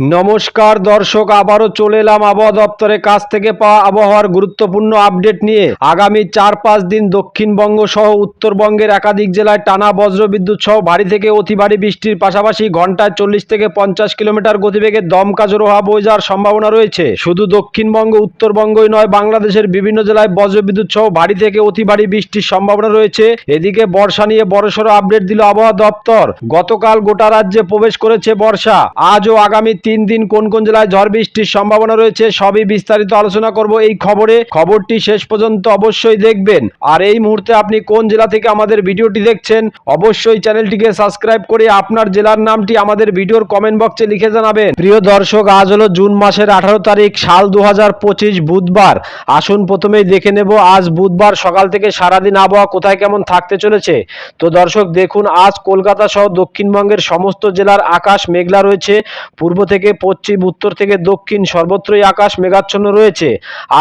নমস্কার দর্শক, আবারও চলে এলাম আবহাওয়া দপ্তরের কাছ থেকে পাওয়া আবহাওয়ার গুরুত্বপূর্ণ আপডেট নিয়ে। আগামী চার পাঁচ দিন দক্ষিণবঙ্গ সহ উত্তরবঙ্গের একাধিক জেলায় টানা বজ্রবিদ্যুৎ সহ ভারী থেকে অতি ভারী বৃষ্টির পাশাপাশি ঘন্টায় চল্লিশ থেকে পঞ্চাশ কিলোমিটার গতিবেগে দমকা জোরো হওয়া বয়ে যাওয়ার সম্ভাবনা রয়েছে। শুধু দক্ষিণবঙ্গ, উত্তরবঙ্গই নয়, বাংলাদেশের বিভিন্ন জেলায় বজ্রবিদ্যুৎ সহ ভারী থেকে অতি ভারী বৃষ্টির সম্ভাবনা রয়েছে। এদিকে বর্ষা নিয়ে বড়সড় আপডেট দিল আবহাওয়া দপ্তর। গতকাল গোটা রাজ্যে প্রবেশ করেছে বর্ষা। আজ ও আগামী তিন দিন কোন কোন জেলায় ঝড় বৃষ্টির সম্ভাবনা রয়েছে, সবই বিস্তারিত আলোচনা করব এই খবরে। খবরটি শেষ পর্যন্ত অবশ্যই দেখবেন। আর এই মুহূর্তে আপনি কোন জেলা থেকে আমাদের ভিডিওটি দেখছেন, অবশ্যই চ্যানেলটিকে সাবস্ক্রাইব করে আপনার জেলার নামটি আমাদের ভিডিওর কমেন্ট বক্সে লিখে জানাবেন। প্রিয় দর্শক, আজ হলো জুন মাসের আঠারো তারিখ, সাল দু হাজার পঁচিশ বুধবার। আসুন প্রথমেই দেখে নেব, আজ বুধবার সকাল থেকে সারাদিন আবহাওয়া কোথায় কেমন থাকতে চলেছে। তো দর্শক, দেখুন, আজ কলকাতা সহ দক্ষিণবঙ্গের সমস্ত জেলার আকাশ মেঘলা রয়েছে। পূর্ব থেকে পশ্চিম, উত্তর থেকে দক্ষিণ, সর্বত্রই আকাশ মেঘাচ্ছন্ন রয়েছে।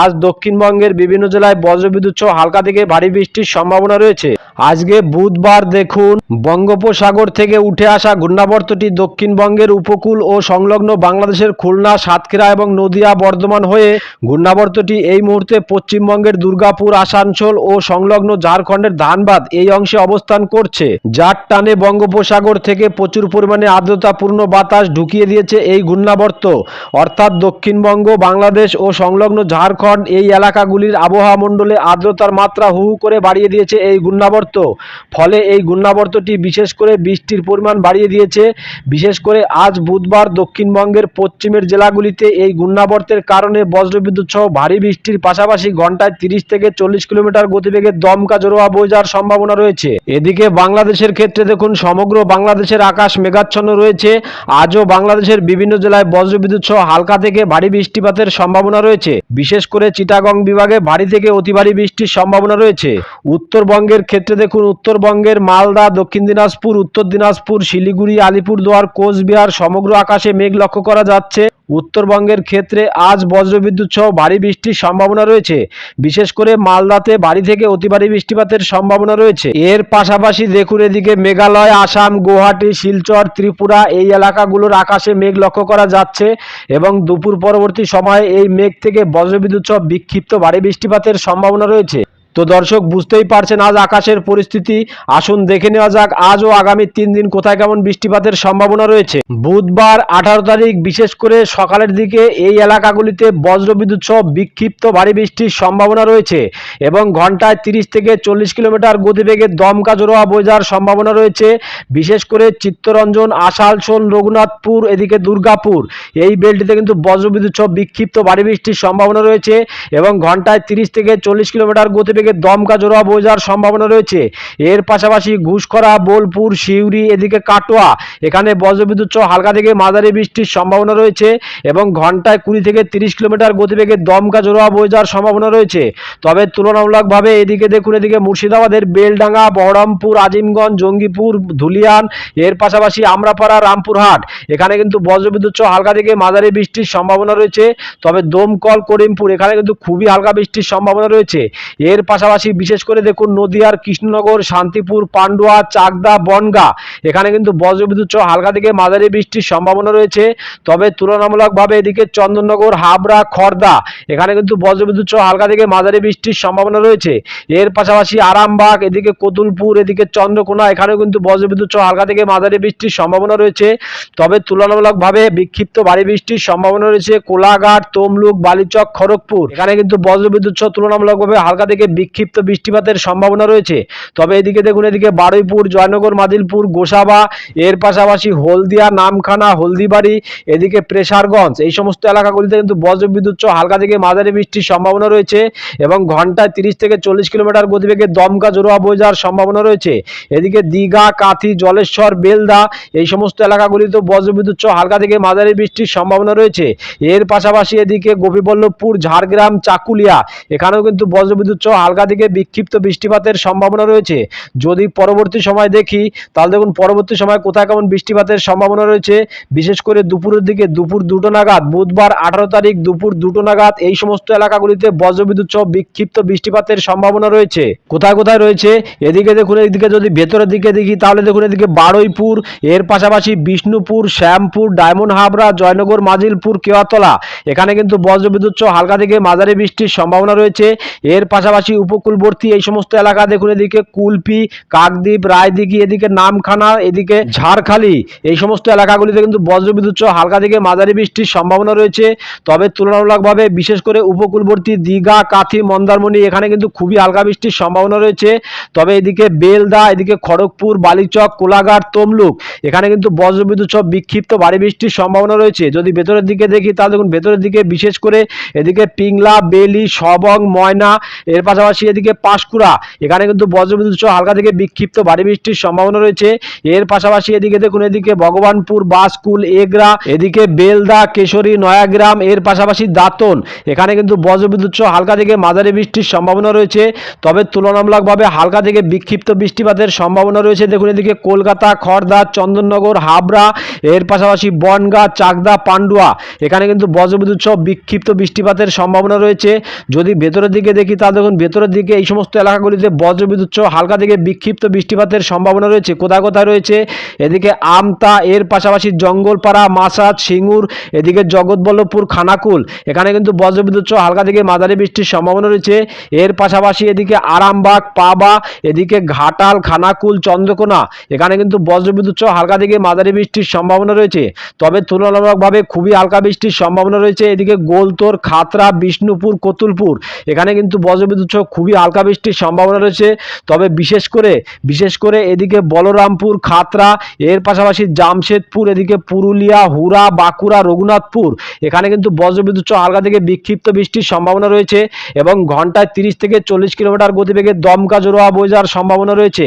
আজ দক্ষিণবঙ্গের বিভিন্ন জেলায় বজ্রবিদ্যুৎ সহ হালকা থেকে ভারী বৃষ্টির সম্ভাবনা রয়েছে। আজকে বুধবার দেখুন, বঙ্গোপসাগর থেকে উঠে আসা ঘূর্ণাবর্তটি দক্ষিণবঙ্গের উপকূল ও সংলগ্ন বাংলাদেশের খুলনা, সাতক্ষীরা এবং নদিয়া বর্ধমান হয়ে ঘূর্ণাবর্তটি এই মুহূর্তে পশ্চিমবঙ্গের দুর্গাপুর, আসানসোল ও সংলগ্ন ঝাড়খণ্ডের ধানবাদ এই অংশে অবস্থান করছে। যার টানে বঙ্গোপসাগর থেকে প্রচুর পরিমাণে আর্দ্রতাপূর্ণ বাতাস ঢুকিয়ে দিয়েছে এই ঘূর্ণাবর্ত। অর্থাৎ দক্ষিণবঙ্গ, বাংলাদেশ ও সংলগ্ন ঝাড়খণ্ড এই এলাকাগুলির আবহাওয়া মণ্ডলে আর্দ্রতার মাত্রা হু করে বাড়িয়ে দিয়েছে এই ঘূর্ণাবর্ত। ফলে এই ঘূর্ণাবর্তটি বিশেষ করে বৃষ্টির পরিমাণ বাড়িয়ে দিয়েছে। বিশেষ করে আজ বুধবার দক্ষিণবঙ্গের পশ্চিমের জেলাগুলিতে এই ঘূর্ণাবর্তের কারণে বজ্রবিদ্যুৎ সহ ভারী বৃষ্টির পাশাপাশি ঘন্টায় তিরিশ থেকে চল্লিশ কিলোমিটার গতিবেগে দমকা জোরোয়া বয়ে যাওয়ার সম্ভাবনা রয়েছে। এদিকে বাংলাদেশের ক্ষেত্রে দেখুন, সমগ্র বাংলাদেশের আকাশ মেঘাচ্ছন্ন রয়েছে। আজও বাংলাদেশের বিভিন্ন জেলায় বজ্রবিদ্যুৎ সহ হালকা থেকে ভারী বৃষ্টিপাতের সম্ভাবনা রয়েছে। বিশেষ করে চিটাগং বিভাগে ভারী থেকে অতি ভারী বৃষ্টির সম্ভাবনা রয়েছে। উত্তরবঙ্গের ক্ষেত্রে দেখুন, উত্তরবঙ্গের মালদা, দক্ষিণ দিনাজপুর, উত্তর দিনাজপুর, শিলিগুড়ি, আলিপুরদুয়ার, কোচবিহার, সমগ্র আকাশে মেঘ লক্ষ্য করা যাচ্ছে। উত্তরবঙ্গের ক্ষেত্রে আজ বজ্রবিদ্যুৎ সহ ভারী বৃষ্টির সম্ভাবনা রয়েছে। বিশেষ করে মালদাতে ভারী থেকে অতি ভারী বৃষ্টিপাতের সম্ভাবনা রয়েছে। এর পাশাপাশি দেখুন এদিকে মেঘালয়, আসাম, গুয়াহাটি, শিলচর, ত্রিপুরা এই এলাকাগুলোর আকাশে মেঘ লক্ষ্য করা যাচ্ছে এবং দুপুর পরবর্তী সময়ে এই মেঘ থেকে বজ্রবিদ্যুৎ সহ বিক্ষিপ্ত ভারী বৃষ্টিপাতের সম্ভাবনা রয়েছে। তো দর্শক, বুঝতেই পারছেন, আজ আকাশের পরিস্থিতি। আসুন দেখে নেওয়া যাক আজ ও আগামী তিন দিন কোথায় কেমন বৃষ্টিপাতের সম্ভাবনা রয়েছে। বুধবার আঠারো তারিখ, বিশেষ করে সকালের দিকে এই এলাকাগুলিতে বজ্রবিদ্যুৎ সহ বিক্ষিপ্ত ভারী বৃষ্টির সম্ভাবনা রয়েছে এবং ঘন্টায় তিরিশ থেকে চল্লিশ কিলোমিটার গতিবেগে দমকা জোরোয়া যাওয়ার সম্ভাবনা রয়েছে। বিশেষ করে চিত্তরঞ্জন, আসানসোল, রঘুনাথপুর, এদিকে দুর্গাপুর, এই বেল্টিতে কিন্তু বজ্রবিদ্যুৎ সহ বিক্ষিপ্ত ভারী বৃষ্টির সম্ভাবনা রয়েছে এবং ঘন্টায় তিরিশ থেকে চল্লিশ কিলোমিটার গতিবেগে দমকা জোড়া যাওয়ার সম্ভাবনা রয়েছে। এর পাশাপাশি ঘুষখরা, বোলপুর শিউরি এদিকে কাটোয়া, এখানে বজ্রবিদ্যুৎ সহ হালকা থেকে মাঝারি বৃষ্টির সম্ভাবনা রয়েছে এবং ঘন্টায় কুড়ি থেকে তিরিশ কিলোমিটার গতিবেগে দমকা জোড়া যাওয়ার সম্ভাবনা রয়েছে। তবে তুলনামূলকভাবে এদিকে দেখুন, এদিকে মুর্শিদাবাদের বেলডাঙ্গা, বহরমপুর, আজিমগঞ্জ, জঙ্গিপুর, ধুলিয়ান, এর পাশাপাশি আমরাপাড়া, রামপুরহাট, এখানে কিন্তু বজ্রবিদ্যুৎ সহ হালকা থেকে মাঝারি বৃষ্টির সম্ভাবনা রয়েছে। তবে দমকল করিমপুর, এখানে কিন্তু খুবই হালকা বৃষ্টির সম্ভাবনা রয়েছে। এর পাশাপাশি বিশেষ করে দেখুন নদিয়ার কৃষ্ণনগর, শান্তিপুর, পান্ডুয়া, চাকদা, বনগা। এখানে কিন্তু বজ্রবিদ্যুৎ সহ হালকা থেকে মাঝারি বৃষ্টির সম্ভাবনা রয়েছে। তবে তুলনামূলকভাবে এদিকে চন্দননগর, হাবড়া, খর্দা, এখানে কিন্তু বজ্রবিদ্যুৎ সহ হালকা থেকে মাঝারি বৃষ্টির সম্ভাবনা রয়েছে। এর পাশাপাশি আরামবাগ, এদিকে কতুলপুর, এদিকে চন্দ্রকোনা, এখানেও কিন্তু বজ্রবিদ্যুৎ সহ হালকা থেকে মাঝারি বৃষ্টির সম্ভাবনা রয়েছে। তবে তুলনামূলকভাবে বিক্ষিপ্ত ভারী বৃষ্টির সম্ভাবনা রয়েছে। কোলাঘাট, তমলুক, বালিচক, খড়গপুর, এখানে কিন্তু বজ্রবিদ্যুৎ সহ তুলনামূলকভাবে হালকা থেকে বিক্ষিপ্ত বৃষ্টিপাতের সম্ভাবনা রয়েছে। তবে এদিকে দেখুন, এদিকে বারুইপুর, জয়নগর, মাদিলপুর, গোসাবা, এর পাশাপাশি হলদিয়া, নামখানা, হলদিবাড়ি, এদিকে প্রেসারগঞ্জ, এই সমস্ত এলাকাগুলিতে কিন্তু বজ্রবিদ্যুৎ সহ হালকা থেকে মাঝারি বৃষ্টির সম্ভাবনা রয়েছে এবং ঘন্টায় তিরিশ থেকে চল্লিশ কিলোমিটার গতিবেগে দমকা জোরোয়া বয়ে যাওয়ার সম্ভাবনা রয়েছে। এদিকে দীঘা, কাথি, জলেশ্বর, বেলদা, এই সমস্ত এলাকাগুলিতে বজ্রবিদ্যুৎ সহ হালকা থেকে মাঝারি বৃষ্টির সম্ভাবনা রয়েছে। এর পাশাপাশি এদিকে গোপীবল্লভপুর, ঝাড়গ্রাম, চাকুলিয়া, এখানেও কিন্তু বজ্রবিদ্যুৎ সহ হালকা থেকে বিক্ষিপ্ত বৃষ্টিপাতের সম্ভাবনা রয়েছে। যদি পরবর্তী সময় দেখি, তাহলে দেখুন পরবর্তী সময় কোথায় কেমন বৃষ্টিপাতের সম্ভাবনা রয়েছে। বিশেষ করে দুপুরের দিকে দুপুর দুটো নাগাদ, বুধবার আঠারো তারিখ দুপুর দুটো নাগাদ এই সমস্ত এলাকাগুলিতে বজ্রবিদ্যুৎ সহ বিক্ষিপ্ত বৃষ্টিপাতের সম্ভাবনা রয়েছে। কোথায় কোথায় রয়েছে? এদিকে দেখুন, এদিকে যদি ভেতরের দিকে দেখি, তাহলে দেখুন, এদিকে বারুইপুর, এর পাশাপাশি বিষ্ণুপুর, শ্যামপুর, ডায়মন্ড হাবড়া, জয়নগর, মাজিলপুর, কেওয়াতলা। এখানে কিন্তু বজ্রবিদ্যুৎ সহ হালকা থেকে মাঝারি বৃষ্টির সম্ভাবনা রয়েছে। এর পাশাপাশি উপকূলবর্তী এই সমস্ত এলাকা দেখুন, এদিকে কুলপি, কাকদ্বীপ, রায়দিঘি, এদিকে নামখানা, এদিকে ঝাড়খালি, এই সমস্ত এলাকাগুলিতে কিন্তু বজ্রবিদ্যুৎ সহ হালকা থেকে মাঝারি বৃষ্টির সম্ভাবনা রয়েছে। তবে তুলনামূলকভাবে বিশেষ করে উপকূলবর্তী দীঘা, কাথি, মন্দারমণি, এখানে কিন্তু খুবই হালকা বৃষ্টির সম্ভাবনা রয়েছে। তবে এদিকে বেলদা, এদিকে খড়গপুর, বালিচক, কোলাঘাট, তমলুক, এখানে কিন্তু বজ্রবিদ্যুৎ সহ বিক্ষিপ্ত ভারী বৃষ্টির সম্ভাবনা রয়েছে। যদি ভেতরের দিকে দেখি, তাহলে দেখুন, ভেতরের দিকে বিশেষ করে এদিকে পিংলা, বেলি, সবং, ময়না, এর পাশাপাশি এদিকে পাঁশকুড়া, এখানে কিন্তু বজ্রবিদ্যুৎ সহ হালকা থেকে বিক্ষিপ্ত ভারী বৃষ্টির সম্ভাবনা রয়েছে। এর পাশাপাশি এদিকে দেখুন, এদিকে ভগবানপুর বাসকুল এগরা, এদিকে বেলদা, কেশরী, নয়াগ্রাম, এর পাশাপাশি দাঁতন। এখানে কিন্তু বজ্রবিদ্যুৎ সহ হালকা থেকে মাঝারি বৃষ্টির সম্ভাবনা রয়েছে। তবে তুলনামূলকভাবে হালকা থেকে বিক্ষিপ্ত বৃষ্টিপাতের সম্ভাবনা রয়েছে। দেখুন, এদিকে কলকাতা খড়দা চন্দননগর, হাবড়া, এর পাশাপাশি বনগা, চাকদা, পান্ডুয়া। এখানে কিন্তু বজ্রবিদ্যুৎ সহ বিক্ষিপ্ত বৃষ্টিপাতের সম্ভাবনা রয়েছে। যদি ভেতরের দিকে দেখি তা দেখুন ভেতরের দিকে এই সমস্ত এলাকাগুলিতে বজ্রবিদ্যুৎ সহ হালকা থেকে বিক্ষিপ্ত বৃষ্টিপাতের সম্ভাবনা রয়েছে কোথায় কোথায় রয়েছে। এদিকে আমতা, এর পাশাপাশি জঙ্গলপাড়া মাসাদ সিঙ্গুর, এদিকে জগৎবল্লভপুর, খানাকুল। এখানে কিন্তু বজ্রবিদ্যুৎ সহ হালকা থেকে মাঝারি বৃষ্টির সম্ভাবনা রয়েছে। এর পাশাপাশি এদিকে আরামবাগ, পাবা, এদিকে ঘাটাল, খানাকুল, চন্দ্রকোনা। এখানে কিন্তু বজ্রবিদ্যুৎ সহ হালকা থেকে মাঝারি বৃষ্টির সম্ভাবনা রয়েছে। তবে তুলনামূলকভাবে খুবই হালকা বৃষ্টির সম্ভাবনা রয়েছে। এদিকে গোলতোর খাতরা বিষ্ণুপুর, কতুলপুর। এখানে কিন্তু বজ্রবিদ্যুৎ সহ খুবই হালকা বৃষ্টির সম্ভাবনা রয়েছে। তবে বিশেষ করে বিশেষ করে এদিকে বলরামপুর খাতরা এর পাশাপাশি জামশেদপুর, এদিকে পুরুলিয়া হুরা বাঁকুড়া, রঘুনাথপুর। এখানে কিন্তু বজ্রবিদ্যুৎ হালকা থেকে বিক্ষিপ্ত বৃষ্টির সম্ভাবনা রয়েছে এবং ঘন্টায় তিরিশ থেকে চল্লিশ কিলোমিটার গতিবেগে দমকা জোড়া বয়ে যাওয়ার সম্ভাবনা রয়েছে।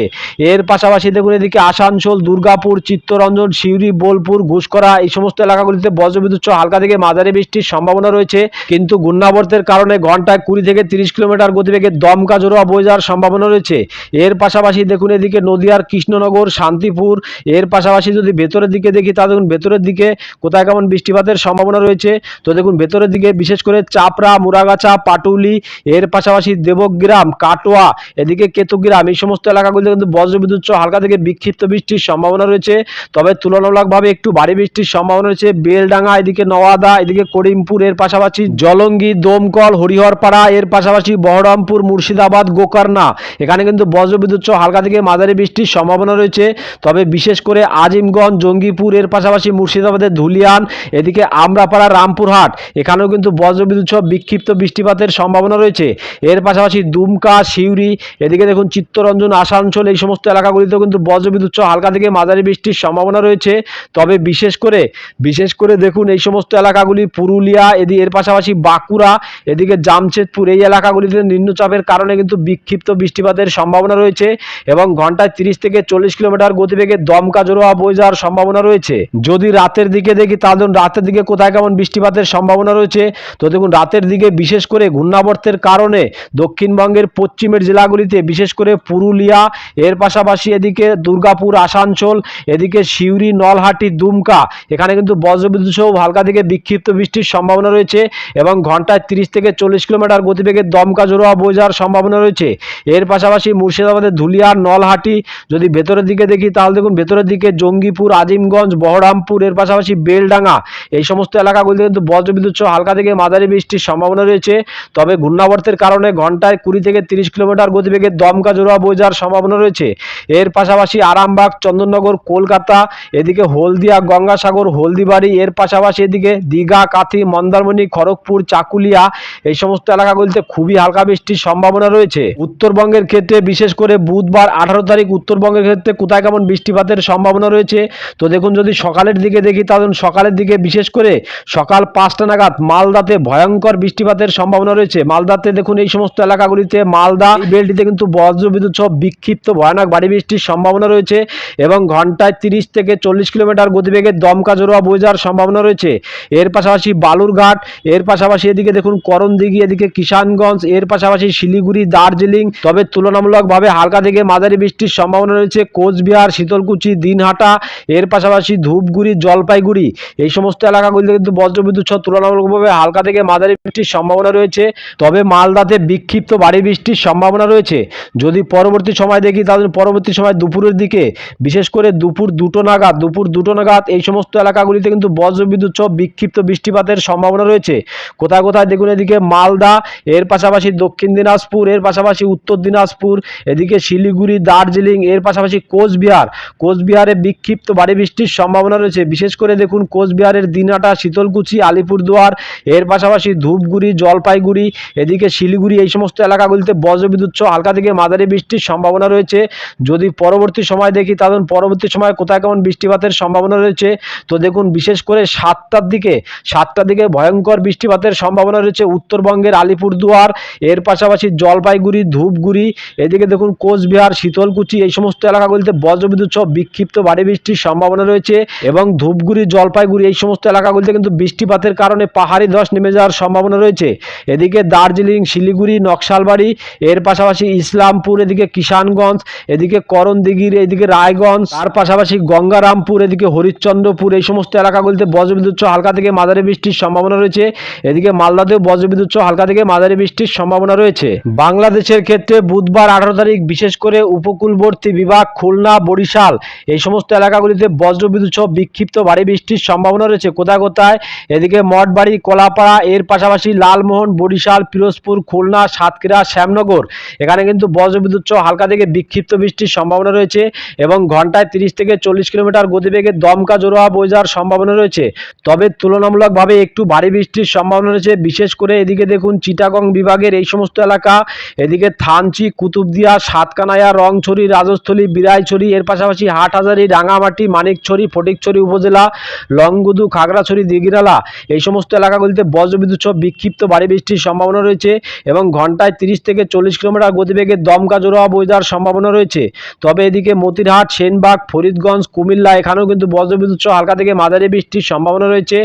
এর পাশাপাশি দেখুন এদিকে আসানসোল, দুর্গাপুর, চিত্তরঞ্জন, সিউড়ি, বোলপুর ঘুষকরা এই সমস্ত এলাকাগুলিতে বজ্রবিদ্যুৎ হালকা থেকে মাঝারি বৃষ্টির সম্ভাবনা রয়েছে। কিন্তু ঘূর্ণাবর্তের কারণে ঘন্টায় কুড়ি থেকে তিরিশ কিলোমিটার গতিবেগে দমকা জোড়া বয়ে যাওয়ার সম্ভাবনা রয়েছে। এর পাশাপাশি দেখুন এদিকে নদিয়ার কৃষ্ণনগর, শান্তিপুর, এর পাশাপাশি যদি ভেতরের দিকে দেখি, তা দেখুন ভেতরের দিকে কোথায় কেমন বৃষ্টিপাতের সম্ভাবনা রয়েছে। তো দেখুন ভেতরের দিকে বিশেষ করে চাপড়া মুরাগাছা পাটুলি, এর পাশাপাশি দেবগ্রাম, কাটোয়া, এদিকে কেতুগ্রাম, এই সমস্ত এলাকাগুলিতে কিন্তু বজ্রবিদ্যুৎ হালকা থেকে বিক্ষিপ্ত বৃষ্টির সম্ভাবনা রয়েছে। তবে তুলনামূলকভাবে একটু ভারী বৃষ্টির সম্ভাবনা রয়েছে। বেলডাঙ্গা, এদিকে নওয়াদা, এদিকে করিমপুর, এর পাশাপাশি জলঙ্গি, দমকল, হরিহরপাড়া, এর পাশাপাশি বহরমপুর মুর্শিদাবাদ, গোকর্ণা। এখানে কিন্তু বজ্রবিদ্যুৎ সহ হালকা থেকে মাঝারি বৃষ্টির সম্ভাবনা রয়েছে। তবে বিশেষ করে আজিমগঞ্জ, জঙ্গিপুর, এর পাশাপাশি মুর্শিদাবাদের ধুলিয়ান, এদিকে আমরাপাড়া, রামপুরহাট। এখানেও কিন্তু বজ্রবিদ্যুৎ সহ বিক্ষিপ্ত বৃষ্টিপাতের সম্ভাবনা রয়েছে। এর পাশাপাশি দুমকা, সিউড়ি, এদিকে দেখুন চিত্তরঞ্জন, আসানসোল, এই সমস্ত এলাকাগুলিতেও কিন্তু বজ্রবিদ্যুৎ সহ হালকা থেকে মাঝারি বৃষ্টির সম্ভাবনা রয়েছে। তবে বিশেষ করে বিশেষ করে দেখুন এই সমস্ত এলাকাগুলি, পুরুলিয়া এদিকে এর পাশাপাশি বাঁকুড়া, এদিকে জামশেদপুর, এই এলাকাগুলিতে নিম্নচাপের কারণে কিন্তু বিক্ষিপ্ত বৃষ্টিপাতের সম্ভাবনা রয়েছে এবং ঘন্টায় তিরিশ থেকে চল্লিশ কিলোমিটার গতিবেগে দমকা জোড়া বয়ে যাওয়ার সম্ভাবনা রয়েছে। যদি রাতের দিকে দেখি, তাহলে রাতের দিকে কোথায় কেমন বৃষ্টিপাতের সম্ভাবনা রয়েছে? তো দেখুন, রাতের দিকে বিশেষ করে ঘূর্ণাবর্তের কারণে দক্ষিণবঙ্গের পশ্চিমের জেলাগুলিতে, বিশেষ করে পুরুলিয়া, এর পাশাপাশি এদিকে দুর্গাপুর, আসানসোল, এদিকে সিউড়ি, নলহাটি, দুমকা, এখানে কিন্তু বজ্রবিদ্যুৎ সহ হালকা থেকে বিক্ষিপ্ত বৃষ্টির সম্ভাবনা রয়েছে এবং ঘন্টায় তিরিশ থেকে চল্লিশ কিলোমিটার গতিবেগে দমকা জোড়া বয়ে যাওয়ার সম্ভাবনা রয়েছে। এর পাশাপাশি মুর্শিদাবাদের ধুলিয়ার নলহাটি, যদি ভেতরের দিকে দেখি তাহলে দেখুন ভেতরের দিকে জঙ্গিপুর, আজিমগঞ্জ, বহরামপুর, এর পাশাপাশি বেলডাঙ্গা, এই সমস্ত এলাকাগুলিতে কিন্তু বজ্রবিদ্যুৎ সহ হালকা থেকে মাঝারি বৃষ্টির সম্ভাবনা রয়েছে। তবে ঘূর্ণাবর্তের কারণে ঘন্টায় কুড়ি থেকে তিরিশ কিলোমিটার গতিবেগে দমকা জোড়া যাওয়ার সম্ভাবনা রয়েছে। এর পাশাপাশি আরামবাগ, চন্দননগর, কলকাতা, এদিকে হলদিয়া, গঙ্গাসাগর, হলদিবাড়ি, এর পাশাপাশি এদিকে দীঘা, কাথি, মন্দারমণি, খড়গপুর, চাকুলিয়া, এই সমস্ত এলাকাগুলিতে খুবই হালকা বৃষ্টির সম্ভাবনা রয়েছে। উত্তরবঙ্গের ক্ষেত্রে বিশেষ করে বুধবার আঠারো তারিখ উত্তরবঙ্গের ক্ষেত্রে কোথায় কেমন বৃষ্টিপাতের সম্ভাবনা রয়েছে? তো দেখুন, যদি সকালের দিকে দেখি, তাহলে সকালের দিকে বিশেষ করে সকাল পাঁচটা নাগাদ মালদাতে ভয়ঙ্কর বৃষ্টিপাতের সম্ভাবনা রয়েছে। মালদাতে দেখুন, এই সমস্ত এলাকাগুলিতে মালদা বেলটিতে কিন্তু বজ্রবিদ্যুৎ সহ বিক্ষিপ্ত ভয়ানক ভারী বৃষ্টির সম্ভাবনা রয়েছে এবং ঘন্টায় তিরিশ থেকে চল্লিশ কিলোমিটার গতিবেগে দমকা জোড়া বয়ে যাওয়ার সম্ভাবনা রয়েছে। এর পাশাপাশি বালুরঘাট, এর পাশাপাশি এদিকে দেখুন, করণদিঘি, এদিকে কিষানগঞ্জ, এর পাশাপাশি শিলিগুড়ি, দার্জিলিং। তবে তুলনামূলকভাবে হালকা থেকে মাঝারি বৃষ্টির সম্ভাবনা রয়েছে কোচবিহার, শীতলকুচি, দিনহাটা, এর পাশাপাশি ধূপগুড়ি, জলপাইগুড়ি। এই সমস্ত এলাকাগুলিতে কিন্তু বজ্রবিদ্যুৎ সহ তুলনামূলকভাবে হালকা থেকে মাঝারি বৃষ্টির সম্ভাবনা রয়েছে। তবে মালদাতে বিক্ষিপ্ত ভারী বৃষ্টির সম্ভাবনা রয়েছে। যদি পরবর্তী সময় দেখি, তাহলে পরবর্তী সময় দুপুরের দিকে, বিশেষ করে দুপুর দুটো নাগাদ, দুপুর দুটো নাগাদ এই সমস্ত এলাকাগুলিতে কিন্তু বজ্রবিদ্যুৎ সহ বিক্ষিপ্ত বৃষ্টিপাতের সম্ভাবনা রয়েছে। কোথায় কোথায় দেখুন এদিকে মালদা, এর পাশাপাশি দক্ষিণ দিনাজপুর এর পাশাপাশি উত্তর দিনাজপুর, এদিকে শিলিগুড়ি, দার্জিলিং, এর পাশাপাশি কোচবিহার। কোচবিহারে বিক্ষিপ্ত ভারী বৃষ্টির সম্ভাবনা রয়েছে। বিশেষ করে দেখুন, কোচবিহারের দিনহাটা শীতলকুচি, আলিপুরদুয়ার, এর পাশাপাশি ধূপগুড়ি, জলপাইগুড়ি, এদিকে শিলিগুড়ি, এই সমস্ত এলাকাগুলিতে বজ্রবিদ্যুৎ সহ হালকা থেকে মাঝারি বৃষ্টির সম্ভাবনা রয়েছে। যদি পরবর্তী সময় দেখি, তাহলে পরবর্তী সময় কোথায় কেমন বৃষ্টিপাতের সম্ভাবনা রয়েছে। তো দেখুন, বিশেষ করে সাতটার দিকে সাতটার দিকে ভয়ঙ্কর বৃষ্টিপাতের সম্ভাবনা রয়েছে উত্তরবঙ্গের আলিপুরদুয়ার, এর পাশাপাশি জলপাইগুড়ি, ধূপগুড়ি, এদিকে দেখুন কোচবিহার, শীতলকুচি, এই সমস্ত এলাকাগুলিতে বজ্রবিদ্যুৎ সহ বিক্ষিপ্ত ভারী বৃষ্টির সম্ভাবনা রয়েছে এবং ধূপগুড়ি, জলপাইগুড়ি, এই সমস্ত এলাকাগুলিতে কিন্তু বৃষ্টিপাতের কারণে পাহাড়ি ধস নেমে যাওয়ার সম্ভাবনা রয়েছে। এদিকে দার্জিলিং, শিলিগুড়ি, নকশালবাড়ি, এর পাশাপাশি ইসলামপুর, এদিকে কিষানগঞ্জ, এদিকে করণদিঘির, এদিকে রায়গঞ্জ, তার পাশাপাশি গঙ্গারামপুর, এদিকে হরিশ্চন্দ্রপুর, এই সমস্ত এলাকাগুলিতে বজ্রবিদ্যুৎ সহ হালকা থেকে মাঝারি বৃষ্টির সম্ভাবনা রয়েছে। এদিকে মালদাতেও বজ্রবিদ্যুৎ সহ হালকা থেকে মাঝারি বৃষ্টির সম্ভাবনা রয়েছে। বাংলাদেশের ক্ষেত্রে বুধবার আঠারো তারিখ বিশেষ করে উপকূলবর্তী বিভাগ, খুলনা, বরিশাল এই সমস্ত এলাকাগুলিতে বজ্রবিদ্যুৎ সহ বিক্ষিপ্ত ভারী বৃষ্টির সম্ভাবনা রয়েছে কোথায় কোথায় এদিকে মঠবাড়ি, কলাপাড়া, এর পাশাপাশি লালমোহন, বরিশাল, পিরোজপুর, খুলনা, সাতক্ষীরা, শ্যামনগর। এখানে কিন্তু বজ্রবিদ্যুৎ সহ হালকা থেকে বিক্ষিপ্ত বৃষ্টির সম্ভাবনা রয়েছে এবং ঘন্টায় তিরিশ থেকে চল্লিশ কিলোমিটার গতিবেগে দমকা জোড়া বয়ে যাওয়ার সম্ভাবনা রয়েছে। তবে তুলনামূলকভাবে একটু ভারী বৃষ্টির সম্ভাবনা রয়েছে। বিশেষ করে এদিকে দেখুন, চিটাগং বিভাগের এই সমস্ত এলাকা। এদিকে থানচি, কুতুবদিয়া, সাতকানায়া, রংছড়ি, রাজস্থলী বিরাইছড়ি এর পাশাপাশি হাটহাজারি, রাঙামাটি, মানিকছড়ি, ফটিকছড়ি উপজেলা, লংগুদু, খাগড়াছড়ি, দিঘিরালা এই সমস্ত এলাকাগুলিতে বজ্রবিদ্যুৎ সহ বিক্ষিপ্ত ভারী বৃষ্টির সম্ভাবনা রয়েছে এবং ঘন্টায় তিরিশ থেকে চল্লিশ কিলোমিটার গতিবেগে দমকা জোড়া যাওয়ার সম্ভাবনা রয়েছে। তবে এদিকে মতিরহাট, সেনবাগ, ফরিদগঞ্জ, কুমিল্লা এখানেও কিন্তু বজ্রবিদ্যুৎ সহ হালকা থেকে মাঝারি বৃষ্টির সম্ভাবনা রয়েছে।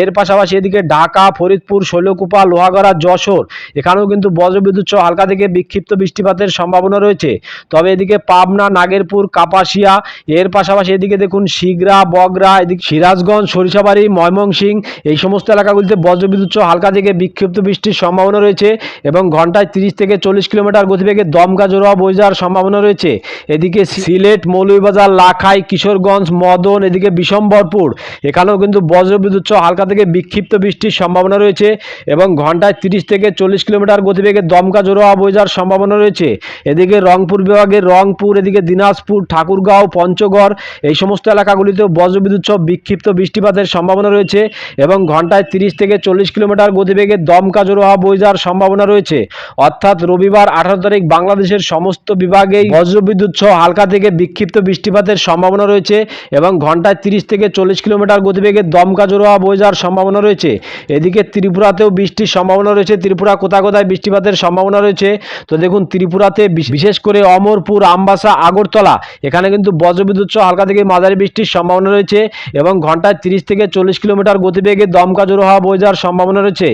এর পাশাপাশি এদিকে ঢাকা, ফরিদপুর, শৈলকুপা, লোহাগড়া, যশোর এখানেও কিন্তু বজ্রবিদ্যুৎ সহ হালকা থেকে বিক্ষিপ্ত বৃষ্টিপাতের সম্ভাবনা রয়েছে। তবে এদিকে পাবনা, নাগেরপুর, কাপাসিয়া, এর পাশাপাশি এদিকে দেখুন শিগরা, বগরা, এদিকে সিরাজগঞ্জ, সরিষাবাড়ি ময়মনসিং এই সমস্ত এলাকাগুলিতে বজ্রবিদ্যুৎ সহ হালকা থেকে বিক্ষিপ্ত বৃষ্টির সম্ভাবনা রয়েছে এবং ঘন্টায় তিরিশ থেকে চল্লিশ কিলোমিটার গতিবেগে দমকা জোড়া বয়ে যাওয়ার সম্ভাবনা রয়েছে। এদিকে সিলেট, মৌলভীবাজার, লাখাই, কিশোরগঞ্জ, মদন, এদিকে বিশম্বরপুর, এখানেও কিন্তু বজ্রবিদ্যুৎ সহ হালকা থেকে বিক্ষিপ্ত বৃষ্টির সম্ভাবনা রয়েছে এবং ঘন্টায় তিরিশ থেকে চল্লিশ কিলোমিটার গতিবেগে দমকা বয়ে যাওয়ার সম্ভাবনা রয়েছে। এদিকে রংপুর বিভাগের রংপুর, এদিকে দিনাজপুর, ঠাকুরগাঁও, পঞ্চগড়, এই সমস্ত এলাকাগুলিতেও বজ্রবিদ্যুৎ সহ বিক্ষিপ্ত বৃষ্টিপাতের সম্ভাবনা রয়েছে এবং ঘন্টায় তিরিশ থেকে চল্লিশ কিলোমিটার গতিবেগে দমকা বয়ে যাওয়ার সম্ভাবনা রয়েছে। অর্থাৎ রবিবার আঠারো তারিখ বাংলাদেশের সমস্ত বিভাগেই বজ্রবিদ্যুৎ সহ হালকা থেকে বিক্ষিপ্ত বৃষ্টিপাতের সম্ভাবনা রয়েছে এবং ঘন্টায় তিরিশ থেকে চল্লিশ কিলোমিটার গতিবেগে দমকা বয়ে যাওয়ার সম্ভাবনা রয়েছে। এদিকে ত্রিপুরাতেও বৃষ্টির সম্ভাবনা রয়েছে। ত্রিপুরা কোথায় কোথায় বৃষ্টিপাতের সম্ভাবনা রয়েছে। তো দেখুন, ত্রিপুরাতে বিশ- বিশেষ করে অমরপুর, আমবাসা, আগরতলা, এখানে কিন্তু বজ্রবিদ্যুৎ সহ হালকা থেকে মাঝারি বৃষ্টির সম্ভাবনা রয়েছে এবং ঘন্টায় তিরিশ থেকে চল্লিশ কিলোমিটার গতিবেগে দমকা জোড়ো হওয়া বয়ে যাওয়ার সম্ভাবনা রয়েছে।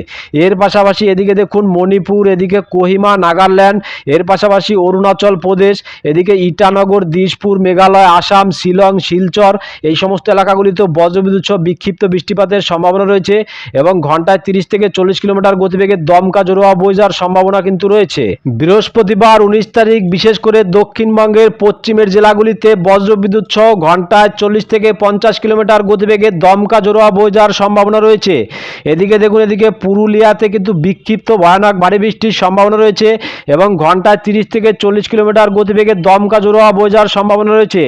এর পাশাপাশি এদিকে দেখুন, মণিপুর, এদিকে কোহিমা, নাগাল্যান্ড, এর পাশাপাশি অরুণাচল প্রদেশ, এদিকে ইটানগর দিশপুর মেঘালয়, আসাম, শিলং, শিলচর, এই সমস্ত এলাকাগুলিতেও বজ্রবিদ্যুৎ সহ বিক্ষিপ্ত বৃষ্টিপাতের সম্ভাবনা রয়েছে এবং ঘন্টায় তিরিশ থেকে চল্লিশ কিলোমিটার গতিবেগে দমকা জোড়োয়া বয়ে যাওয়ার সম্ভাবনা কিন্তু রয়েছে। বৃহস্পতিবার উনিশ তারিখ, বিশেষ করে দক্ষিণবঙ্গের পশ্চিমের জেলাগুলিতে বজ্রবিদ্যুৎ সহ ঘন্টায় চল্লিশ থেকে পঞ্চাশ কিলোমিটার গতিবেগে দমকা জোড়োয়া বয়ে যাওয়ার সম্ভাবনা রয়েছে। এদিকে দেখুন, এদিকে পুরুলিয়াতে কিন্তু বিক্ষিপ্ত ভয়ানক ভারী বৃষ্টির সম্ভাবনা রয়েছে এবং ঘন্টায় তিরিশ থেকে চল্লিশ কিলোমিটার গতিবেগে দমকা জোড়োয়া বয়ে যাওয়ার সম্ভাবনা রয়েছে।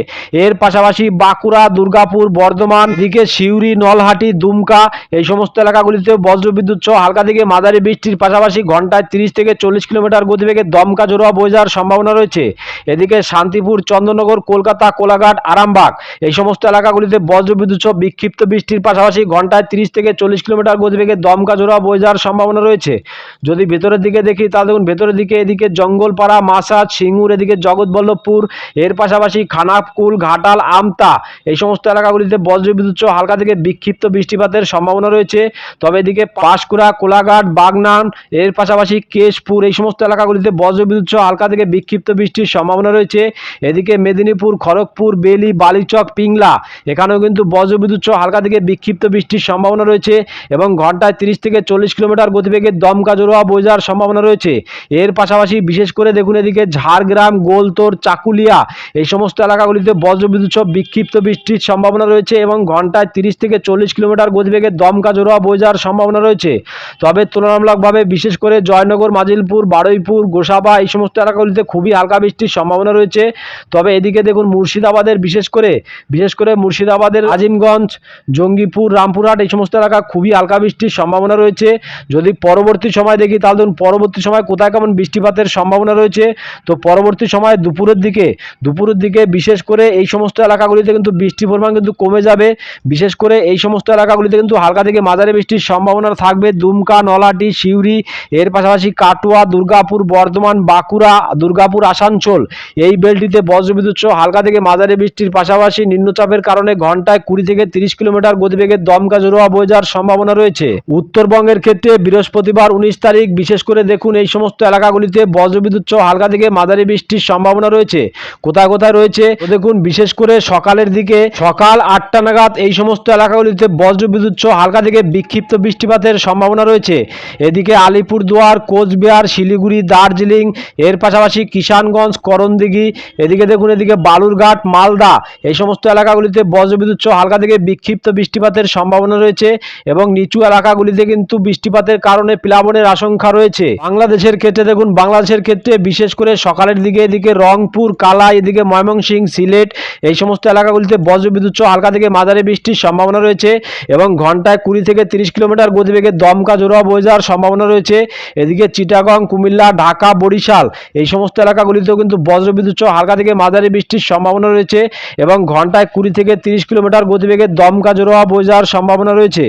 এর পাশাপাশি বাঁকুড়া, দুর্গাপুর, বর্ধমান দিকে সিউড়ি, নলহাটি, দুমকা এই সমস্ত এলাকাগুলিতেও বজ্রবিদ্যুৎ সহ হালকা থেকে মাঝারি বৃষ্টির পাশাপাশি ঘন্টায় তিরিশ থেকে চল্লিশ কিলোমিটার গতিবেগে দমকা জোড়োয়া বয়ে যাওয়ার সম্ভাবনা রয়েছে। এদিকে শান্তিপুর চন্দ্রনগর কলকাতা, কোলাঘাট, আরামবাগ এই সমস্ত এলাকাগুলিতে বজ্রবিদ্যুৎ সহ বিক্ষিপ্ত বৃষ্টির পাশাপাশি ঘন্টায় তিরিশ থেকে চল্লিশ কিলোমিটার গতিবেগে দমকা জোড়া যাওয়ার সম্ভাবনা রয়েছে। যদি ভেতরের দিকে দেখি, তাহলে দেখুন ভেতরের দিকে এদিকে জঙ্গলপাড়া মাসাজ সিঙ্গুর, এদিকে জগৎবল্লভপুর, এর পাশাপাশি খানাকুল, ঘাটাল, আমতা এই সমস্ত এলাকাগুলিতে বজ্রবিদ্যুৎ সহ হালকা থেকে বিক্ষিপ্ত বৃষ্টিপাতের সম্ভাবনা রয়েছে। তবে এদিকে পাঁশকুড়া, কোলাঘাট, বাগনান, এর পাশাপাশি কেশপুর জামশেদপুর এই সমস্ত এলাকাগুলিতে বজ্রবিদ্যুৎ সহ হালকা থেকে বিক্ষিপ্ত বৃষ্টির সম্ভাবনা রয়েছে। এদিকে মেদিনীপুর, খড়গপুর, বেলি, বালিচক, পিংলা, এখানেও কিন্তু বজ্রবিদ্যুৎ সহ হালকা থেকে বিক্ষিপ্ত বৃষ্টির সম্ভাবনা রয়েছে এবং ঘন্টায় তিরিশ থেকে চল্লিশ কিলোমিটার গতিবেগে দমকা জোড়া বোঝার সম্ভাবনা রয়েছে। এর পাশাপাশি বিশেষ করে দেখুন এদিকে ঝাড়গ্রাম, গোলতোর, চাকুলিয়া, এই সমস্ত এলাকাগুলিতে বজ্রবিদ্যুৎ সহ বিক্ষিপ্ত বৃষ্টির সম্ভাবনা রয়েছে এবং ঘন্টায় তিরিশ থেকে চল্লিশ কিলোমিটার গতিবেগে দমকা জোড়া বোঝার সম্ভাবনা রয়েছে। তবে তুলনামূলকভাবে বিশেষ করে জয়নগর মাজিলপুর বারুইপুর, গোসাবা এই সমস্ত এলাকাগুলিতে খুবই হালকা বৃষ্টির সম্ভাবনা রয়েছে। তবে এদিকে দেখুন মুর্শিদাবাদের, বিশেষ করে বিশেষ করে মুর্শিদাবাদের আজিমগঞ্জ, জঙ্গিপুর, রামপুরহাট এই সমস্ত এলাকা খুবই হালকা বৃষ্টির সম্ভাবনা রয়েছে। যদি পরবর্তী সময় দেখি তাহলে ধরুন পরবর্তী সময় কোথায় কেমন বৃষ্টিপাতের সম্ভাবনা রয়েছে? তো পরবর্তী সময় দুপুরের দিকে দুপুরের দিকে বিশেষ করে এই সমস্ত এলাকাগুলিতে কিন্তু বৃষ্টির পরিমাণ কিন্তু কমে যাবে। বিশেষ করে এই সমস্ত এলাকাগুলিতে কিন্তু হালকা থেকে মাঝারি বৃষ্টির সম্ভাবনা থাকবে। দুমকা, নলাটি, সিউড়ি, এর পাশাপাশি কাটোয়া দুর্গাপুর, বর্ধমান, বাঁকুড়া, দুর্গাপুর, আসানসোল। এই বেলটিতে বজ্রবিদ্যুৎ সহ হালকা থেকে মাঝারি বৃষ্টির পাশাপাশি নিম্নচাপের কারণে ঘন্টায় কুড়ি থেকে তিরিশ কিলোমিটার গতিবেগে দমকা জোড়া বয়ে যাওয়ার সম্ভাবনা রয়েছে। উত্তরবঙ্গের ক্ষেত্রে বৃহস্পতিবার উনিশ তারিখ, বিশেষ করে দেখুন এই সমস্ত এলাকাগুলিতে বজ্রবিদ্যুৎ সহ হালকা থেকে মাঝারি বৃষ্টির সম্ভাবনা রয়েছে। কোথায় কোথায় রয়েছে? দেখুন, বিশেষ করে সকালের দিকে সকাল আটটা নাগাদ এই সমস্ত এলাকাগুলিতে বজ্রবিদ্যুৎ সহ হালকা থেকে বিক্ষিপ্ত বৃষ্টিপাতের সম্ভাবনা রয়েছে। এদিকে আলিপুরদুয়ার, কোচবিহার শিলিগুড়ি, দার্জিলিং, এর পাশাপাশি কিষানগঞ্জ, করণদিঘি, এদিকে দেখুন, এদিকে বালুরঘাট, মালদা, এই সমস্ত এলাকাগুলিতে বজ্রবিদ্যুৎ সহ হালকা থেকে বিক্ষিপ্ত বৃষ্টিপাতের সম্ভাবনা রয়েছে এবং নিচু এলাকাগুলিতে কিন্তু বৃষ্টিপাতের কারণে প্লাবনের আশঙ্কা রয়েছে। বাংলাদেশের ক্ষেত্রে দেখুন, বাংলাদেশের ক্ষেত্রে বিশেষ করে সকালের দিকে এদিকে রংপুর কালা এদিকে ময়মনসিংহ, সিলেট, এই সমস্ত এলাকাগুলিতে বজ্রবিদ্যুৎ সহ হালকা থেকে মাঝারি বৃষ্টির সম্ভাবনা রয়েছে এবং ঘন্টায় কুড়ি থেকে তিরিশ কিলোমিটার গতিবেগে দমকা জোড়া বয়ে যাওয়ার সম্ভাবনা রয়েছে। এদিকে চিটাগং কুমিল্লা, ঢাকা, বরিশাল এই সমস্ত এলাকাগুলিতেও কিন্তু বজ্রবিদ্যুৎ সহ হালকা থেকে মাঝারি বৃষ্টির সম্ভাবনা রয়েছে এবং ঘন্টায় কুড়ি থেকে তিরিশ কিলোমিটার গতিবেগে দমকা জোড়া বয়ে যাওয়ার সম্ভাবনা রয়েছে।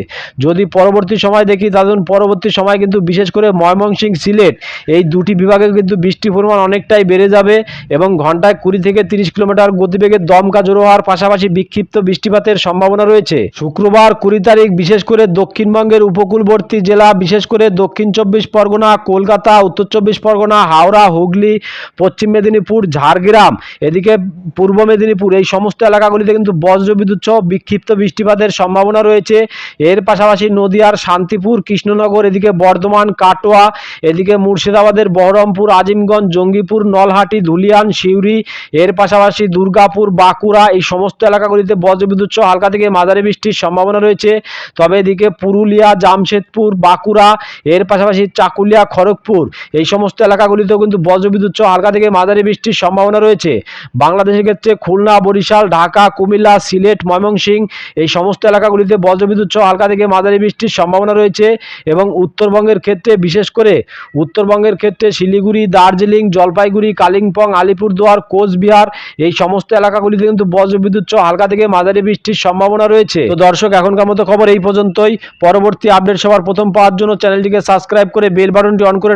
যদি পরবর্তী সময় দেখি তাদের পরবর্তী সময় কিন্তু বিশেষ করে ময়মনসিং সিলেট, এই দুটি বিভাগে কিন্তু বৃষ্টির পরিমাণ অনেকটাই বেড়ে যাবে এবং ঘন্টায় কুড়ি থেকে তিরিশ কিলোমিটার গতিবেগে দমকা জোড়ো হওয়ার পাশাপাশি বিক্ষিপ্ত বৃষ্টিপাতের সম্ভাবনা রয়েছে। শুক্রবার কুড়ি তারিখ বিশেষ করে দক্ষিণবঙ্গের উপকূলবর্তী জেলা, বিশেষ করে দক্ষিণ চব্বিশ পরগনা, কলকাতা উত্তর চব্বিশ পরগনা, হাওড়া, হুগলি, পশ্চিম মেদিনীপুর, ঝাড়গ্রাম, এদিকে পূর্ব মেদিনীপুর, এই সমস্ত এলাকাগুলিতে কিন্তু বজ্রবিদ্যুৎ সহ বিক্ষিপ্ত বৃষ্টিপাতের সম্ভাবনা রয়েছে। এর পাশাপাশি নদিয়ার শান্তিপুর, কৃষ্ণনগর, এদিকে বর্ধমান, কাটোয়া, এদিকে মুর্শিদাবাদের বহরমপুর, আজিমগঞ্জ, জঙ্গিপুর, নলহাটি, ধুলিয়ান, সিউড়ি, এর পাশাপাশি দুর্গাপুর, বাঁকুড়া, এই সমস্ত এলাকাগুলিতে বজ্রবিদ্যুৎ সহ হালকা থেকে মাঝারি বৃষ্টির সম্ভাবনা রয়েছে। তবে এদিকে পুরুলিয়া, জামশেদপুর, বাঁকুড়া, এর পাশাপাশি চাকুলিয়া, খড়গপুর এই সমস্ত এলাকাগুলিতেও কিন্তু বজ্রবিদ্যুৎ সহ হালকা থেকে মাঝারি বৃষ্টির সম্ভাবনা রয়েছে। বাংলাদেশের ক্ষেত্রে খুলনা, বরিশাল, ঢাকা, কুমিল্লা, সিলেট ময়মনসিংহ এই সমস্ত এলাকাগুলিতে বজ্রবিদ্যুৎ সহ হালকা থেকে মাঝারি বৃষ্টির সম্ভাবনা রয়েছে এবং উত্তরবঙ্গের ক্ষেত্রে বিশেষ করে উত্তরবঙ্গের ক্ষেত্রে শিলিগুড়ি, দার্জিলিং, জলপাইগুড়ি, কালিম্পং, আলিপুরদুয়ার, কোচবিহার এই সমস্ত এলাকাগুলিতে কিন্তু বজ্রবিদ্যুৎ সহ হালকা থেকে মাঝারি বৃষ্টির সম্ভাবনা রয়েছে। তো দর্শক, এখনকার মতো খবর এই পর্যন্তই। পরবর্তী আপডেট সবার প্রথম পাওয়ার জন্য চ্যানেলটিকে সাবস্ক্রাইব করে বেল বাটনটি অন করে